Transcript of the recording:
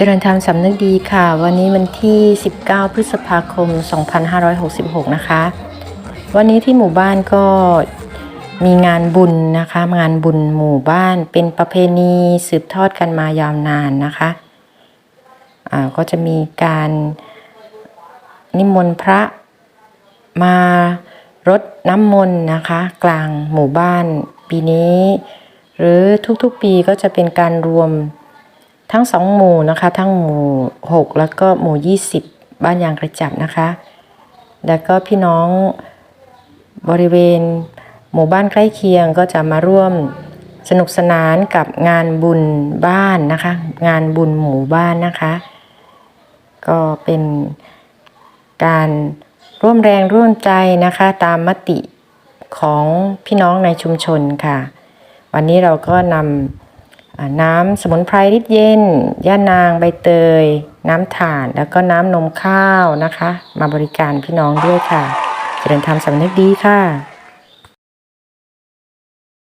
เจริญธรรมสำนึกดีค่ะ วันนี้วันที่ 19 พฤษภาคม 2566 นะคะ วันนี้ที่หมู่บ้านก็มีงานบุญนะคะ งานบุญหมู่บ้านเป็นประเพณีสืบทอดกันมายาวนานนะคะอ่าก็จะมีการนิมนต์พระมารดน้ำมนต์นะคะ กลางหมู่บ้านปีนี้ หรือทุกๆปีก็จะเป็นการรวม ทั้งสองหมู่นะคะ ทั้งหมู่6แล้วก็หมู่20บ้านยางกระจับนะคะ แล้วก็พี่น้องบริเวณหมู่บ้านใกล้เคียงก็จะมาร่วมสนุกสนานกับงานบุญบ้านนะคะ งานบุญหมู่บ้านนะคะ ก็เป็นการร่วมแรงร่วมใจนะคะ ตามมติของพี่น้องในชุมชนค่ะ วันนี้เราก็นำ น้ำสมุนไพรริดเย็น ย่านางใบเตย น้ำถ่าน แล้วก็น้ำนมข้าวนะคะ มาบริการพี่น้องด้วยค่ะ เจริญธรรมสำนึกดีค่ะ